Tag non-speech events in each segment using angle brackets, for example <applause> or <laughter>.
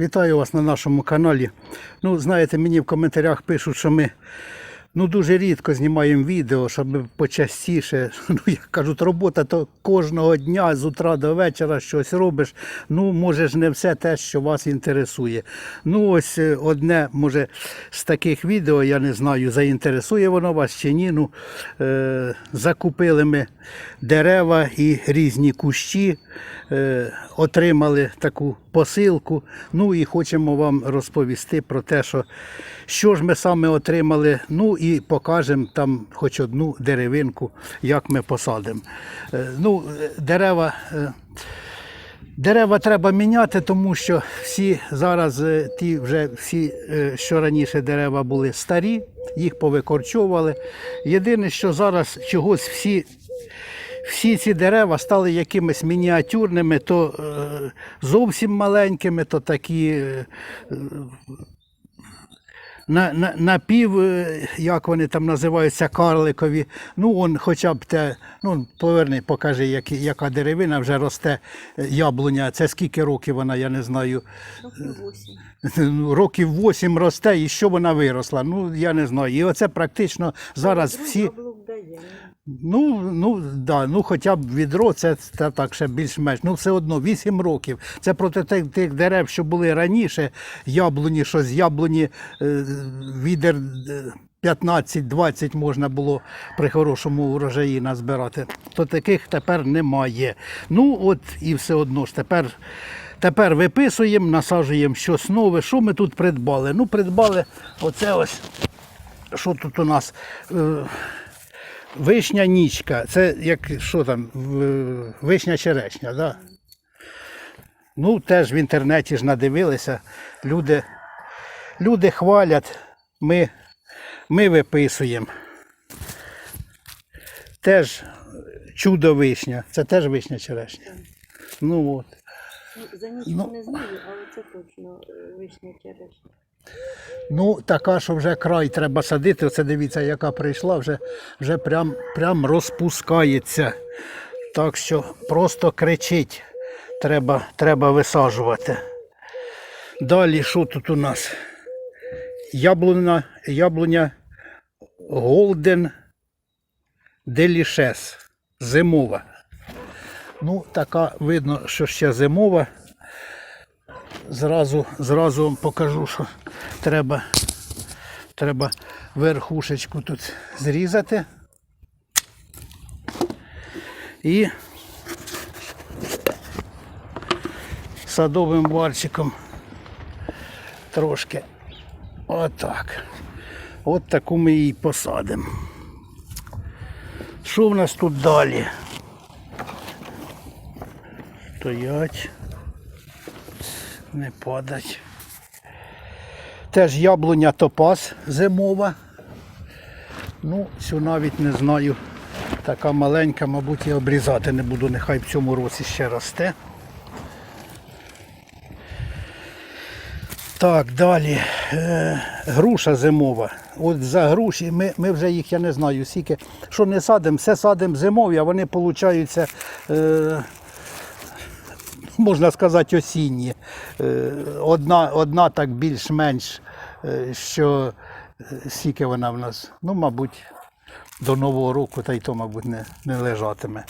Вітаю вас на нашому каналі. Ну, знаєте, мені в коментарях пишуть, що ми ну, дуже рідко знімаємо відео, щоб почастіше. <laughs> Ну, як кажуть, робота то кожного дня з утра до вечора щось робиш. Ну, може ж не все те, що вас інтересує. Ну, ось е, одне, може, з таких відео, я не знаю, заінтересує воно вас чи ні. Ну, е, закупили ми дерева і різні кущі. Е, отримали таку посилку. Ну і хочемо вам розповісти про те, що, що ж ми саме отримали. Ну і покажемо там хоч одну деревинку, як ми посадимо. Е, ну, е, дерева. е, Дерева треба міняти, тому що всі зараз ті вже всі, що раніше дерева були старі, їх повикорчовували. Єдине, що зараз чогось всі всі ці дерева стали якимись мініатюрними, то зовсім маленькими, то такі на, на, напів, пів, як вони там називаються, карликові. Ну, он хоча б те, ну, поверни, покажи, як, яка деревина вже росте е, яблуня. Це скільки років вона, я не знаю. Років 8. <laughs> Ну, Років 8 росте, і що вона виросла? Ну, я не знаю. І оце практично зараз всі. Яблук дає. Ну, ну, да, ну хоча б відро, це, це так ще більш-менш. Ну, все одно 8 років. Це проти тих, тих дерев, що були раніше, яблуні, що з яблуні е, відер е, 15-20 можна було при хорошому урожаї назбирати. То таких тепер немає. Ну, от і все одно ж тепер. Тепер виписуємо, насаджуємо щось нове. Що ми тут придбали? Ну, придбали оце ось, що тут у нас. Е, Вишня нічка. Це як що там, вишня черешня, да? Ну, теж в інтернеті ж надивилися. Люди, люди хвалять, ми, ми виписуємо. Теж чудо вишня. Це теж вишня черешня. Ну от. Ну, за ніч Ну. не знаю, але це точно е, вишня черешня. Ну, така, що вже край треба садити. Оце дивіться, яка прийшла, вже, вже прям, прям розпускається. Так що просто кричить. Треба, треба висаджувати. Далі, що тут у нас? Яблуня, яблуня Golden Delicious. Зимова. Ну, така видно, що ще зимова. Зразу, зразу вам покажу, що треба, треба верхушечку тут зрізати. І садовим вальчиком трошки отак. От таку ми її посадимо. Що в нас тут далі? Стоять не падать. Теж яблуня топаз зимова. Ну, цю навіть не знаю. Така маленька, мабуть, і обрізати не буду, нехай в цьому році ще росте. Так, далі. Е, груша зимова. От за груші ми, ми вже їх, я не знаю, скільки. Що не садимо, все садимо зимові, а вони. Е, можна сказати, осінні. Е, Одна, одна так більш-менш, е, що е, скільки вона в нас, ну, мабуть, до Нового року, та й то, мабуть, не, не лежатиме.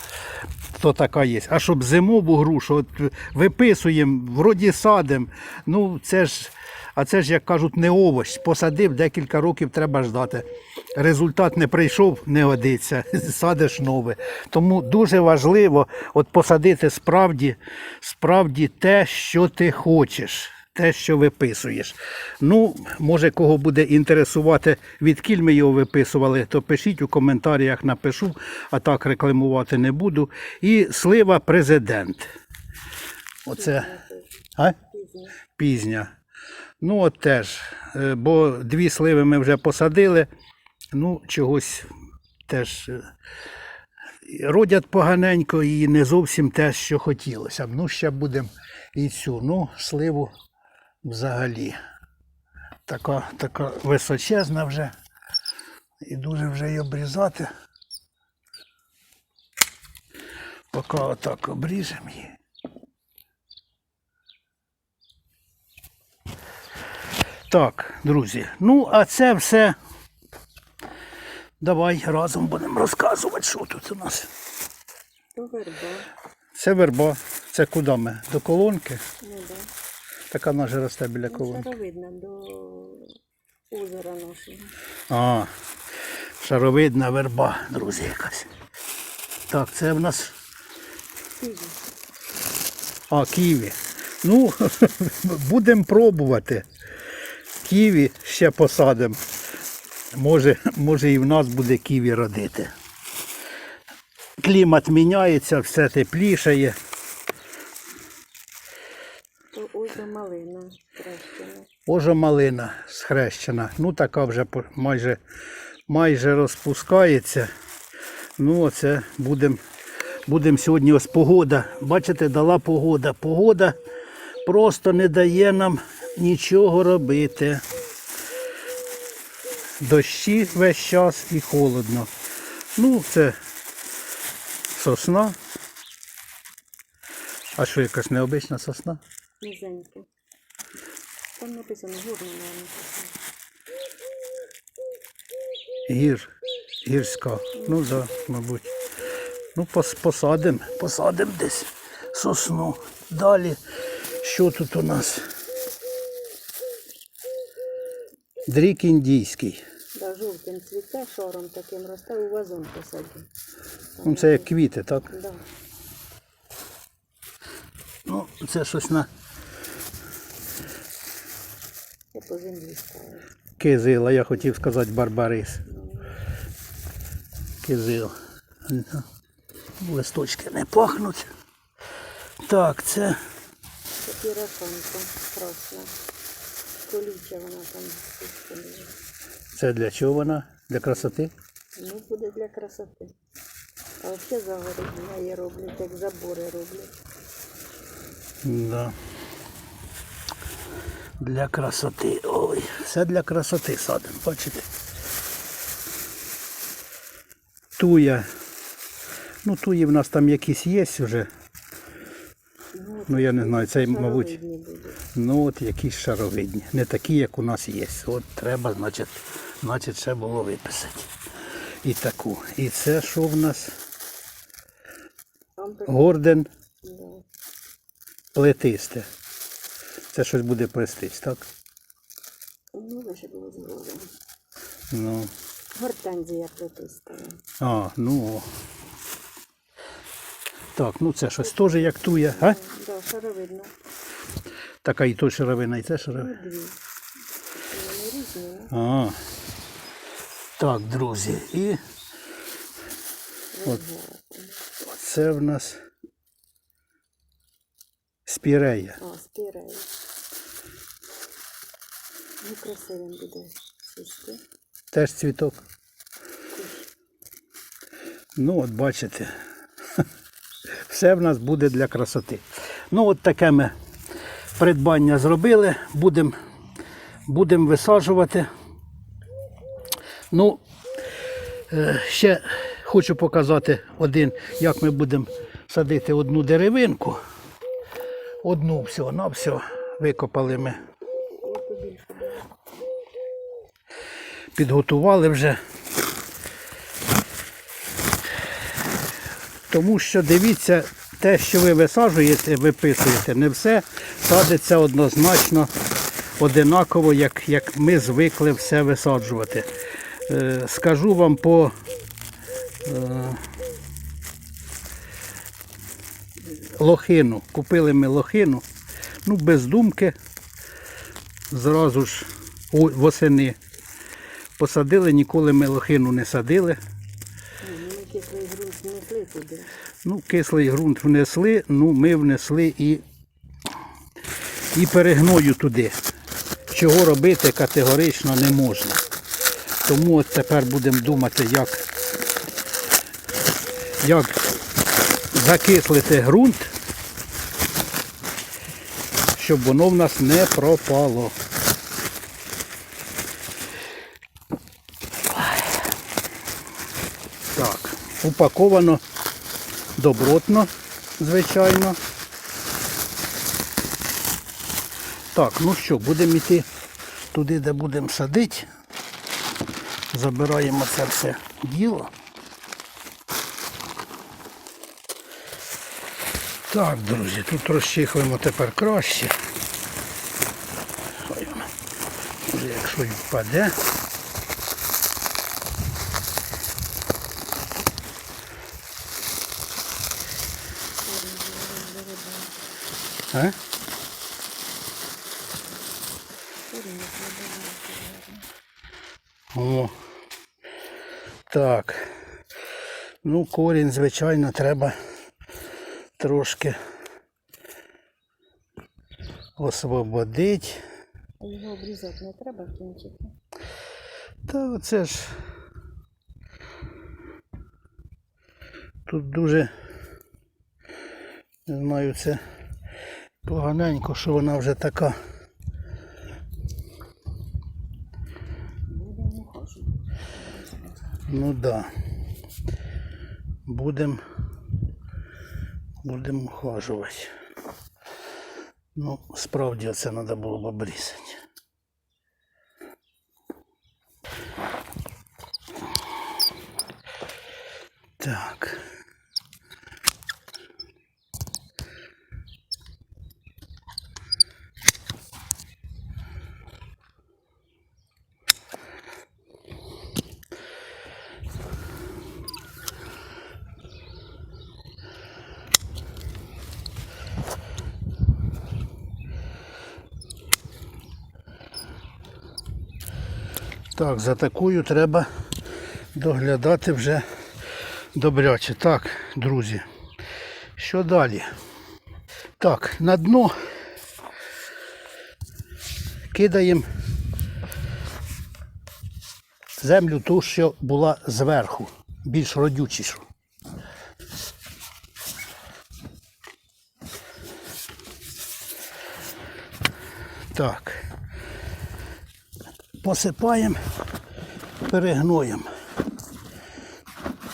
То така є. А щоб зимову грушу от виписуємо, вроді садимо, ну це ж. А це ж, як кажуть, не овощ. Посадив, декілька років треба ждати. Результат не прийшов, не годиться, <laughs> садиш нове. Тому дуже важливо от посадити справді, справді те, що ти хочеш, те, що виписуєш. Ну, може, кого буде інтересувати, відкіль ми його виписували, то пишіть у коментарях, напишу, а так рекламувати не буду. І слива президент. Оце. А? Пізня. Ну, от теж. Е, Бо дві сливи ми вже посадили. Ну, чогось теж е, родять поганенько і не зовсім те, що хотілося. Ну, ще будемо і цю. Ну, сливу взагалі. Така, така височезна вже. І дуже вже й обрізати. Поки отак обріжемо її. Так, друзі. Ну, а це все. Давай разом будемо розказувати, що тут у нас. Верба. Це верба. Це куди ми? До колонки. Ну да. Така вона ж росте біля Ну, колонки. шаровидна до озера нашого. А, шаровидна верба, друзі, якась. Так, це в нас. Київ. А, ківі. Ну, <laughs> будемо пробувати. Ківі ще посадимо. Може, може і в нас буде ківі родити. Клімат міняється, все теплішає. То озеро малина кращена. Ожа малина схрещена. Ну така вже майже, майже розпускається. Ну, оце будемо будем сьогодні ось погода. Бачите, дала погода. Погода просто не дає нам нічого робити. Дощі весь час і холодно. Ну, це сосна. А що якась необична сосна? Низенька. Там написано горна. Гір, гірська. Ну да, мабуть. Ну, посадимо, посадимо десь сосну. Далі. Що тут у нас? Дрік індійський. Да, жовтим цвіте, шаром таким росте, у вазон посадив. Ну, це як квіти, так? Да. Ну, це щось на Я по землі ставив. кизил, а я хотів сказати барбарис. Кизил. Листочки не пахнуть. Так, це Це пірафанка красна. Колюча вона там спустила. Це для чого вона? Для красоти? Ну, буде для красоти. А взагалі загородні її роблять, як забори роблять. Да. Для красоти. Ой, все для красоти садимо, бачите? Туя. Ну, туї в нас там якісь є вже. Ну, Ну я не знаю, це, мабуть, будуть. Ну от якісь шаровидні. Не такі, як у нас є. От треба, значить, значить, ще було виписати. І таку. І це що в нас? Горден плетисте. Це щось буде плестись, так? Ну, лише було згодом. Ну. Гортензія плетиста. А, ну. о. Так, ну це щось теж як тує, а? Да, шаровидна. Така і то шаровина, і це шаровина. А. Так, друзі, і От. це в нас спірея. А, спірей. Ну, красивим буде сісти. Теж цвіток. Ну, от бачите. <laughs> Все в нас буде для красоти. Ну, от таке ми придбання зробили. Будемо будем висаджувати. Ну, е, ще хочу показати один, як ми будемо садити одну деревинку. Одну всього на все викопали ми. Підготували вже. Тому що дивіться, те, що ви висаджуєте, виписуєте, не все садиться однозначно одинаково, як, як ми звикли все висаджувати. Е, скажу вам по е, лохину. Купили ми лохину, ну, без думки, зразу ж восени посадили, ніколи ми лохину не садили. Ну, Ми кислий ґрунт внесли туди. Ну, кислий ґрунт внесли, ну ми внесли і, і перегною туди. Чого робити категорично не можна. Тому от тепер будемо думати, як, як закислити ґрунт, щоб воно в нас не пропало. Так, упаковано добротно, звичайно. Так, ну що, будемо йти туди, де будемо садити. Забираємо це все діло. Так, друзі, тут розчихуємо тепер краще. Воно, Може, якщо й впаде. А? О. Так. Ну, корінь, звичайно, треба трошки освободити. А його обрізати не треба кінчики. Та оце ж. Тут дуже, не знаю, це поганенько, що вона вже така. Ну да. Будем. Будемо ухажувати. Ну, справді це треба було б обрізати. Так, за такою треба доглядати вже добряче. Так, друзі. Що далі? Так, на дно кидаємо землю ту, що була зверху, більш родючішу. Так. Посипаємо перегноєм.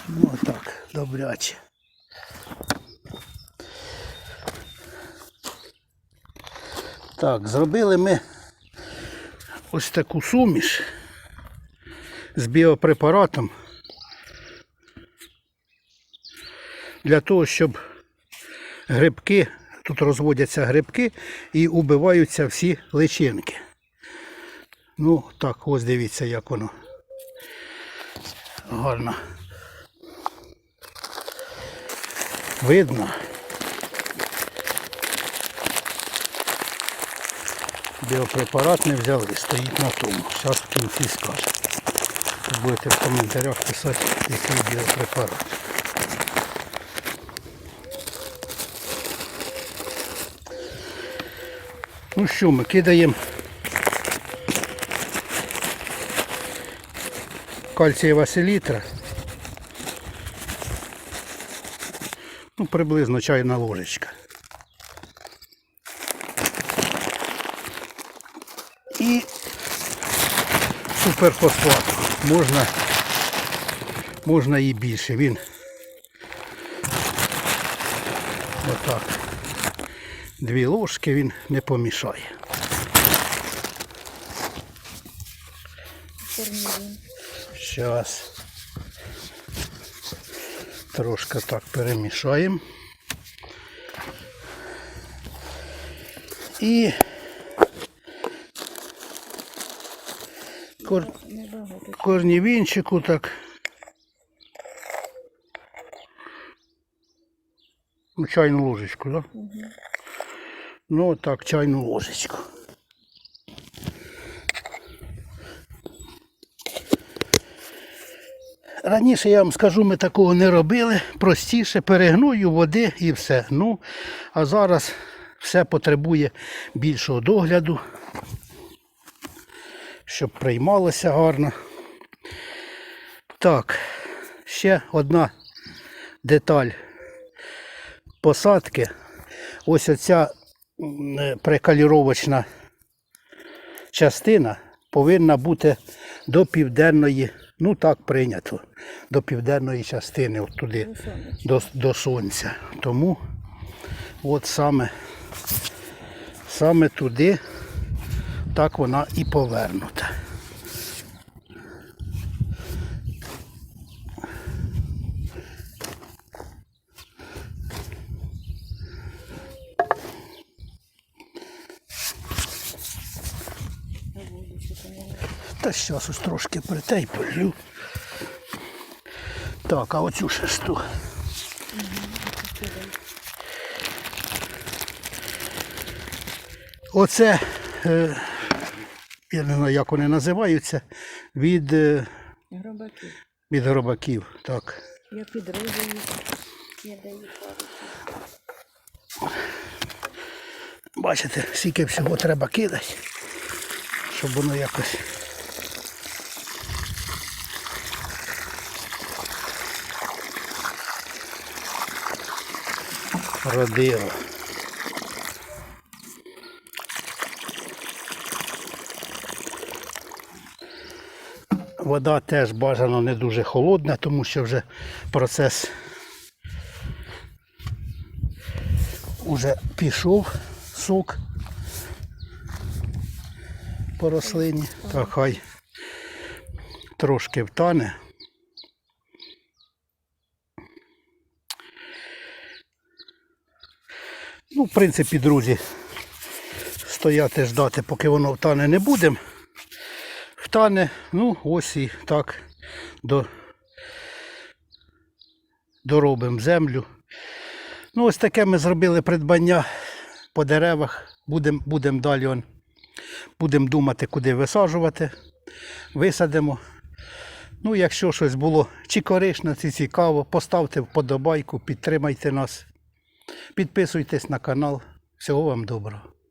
Ну так, добряче. Так, зробили ми ось таку суміш з біопрепаратом для того, щоб грибки, тут розводяться грибки і убиваються всі личинки. Ну, так, ось дивіться, як воно гарно. Видно. Біопрепарат не взяли, стоїть на тому. Зараз в кінці скажу. Будете в коментарях писати, який біопрепарат. Ну що, ми кидаємо кальцієва селітра. Ну, приблизно чайна ложечка. І суперфосфат. Можна, можна і більше. Він отак. Дві ложки він не помішає. Корнівін. Зараз трошки так перемішаємо. І кор... Небагато. корнівінчику так. Ну, чайну ложечку, так? Да? Ну так, чайну ложечку. Раніше я вам скажу, ми такого не робили. Простіше перегною води і все. Ну, а зараз все потребує більшого догляду, щоб приймалося гарно. Так, ще одна деталь посадки. Ось оця е, прикаліровочна частина повинна бути до південної, ну так прийнято, до південної частини, от туди, До до, сонця. Тому от саме, саме туди так вона і повернута. Зараз ось трошки притей полю. Так, а оцю шесту. Оце, е, я не знаю, як вони називаються, від, е, Гробаки. від гробаків. Так. Я підрізаю, я даю пару. Бачите, скільки всього треба кидати, щоб воно якось. Родило. Вода теж бажано не дуже холодна, тому що вже процес уже пішов сок по рослині. Так, хай трошки втане. Ну, в принципі, друзі, стояти ждати, поки воно втане не будемо. Втане, ну, ось і так до, доробимо землю. Ну, ось таке ми зробили придбання по деревах. Будемо будем далі он, будем думати, куди висаджувати. Висадимо. Ну, якщо щось було чи корисно, чи цікаво, поставте вподобайку, підтримайте нас. Підписуйтесь на канал. Всього вам доброго.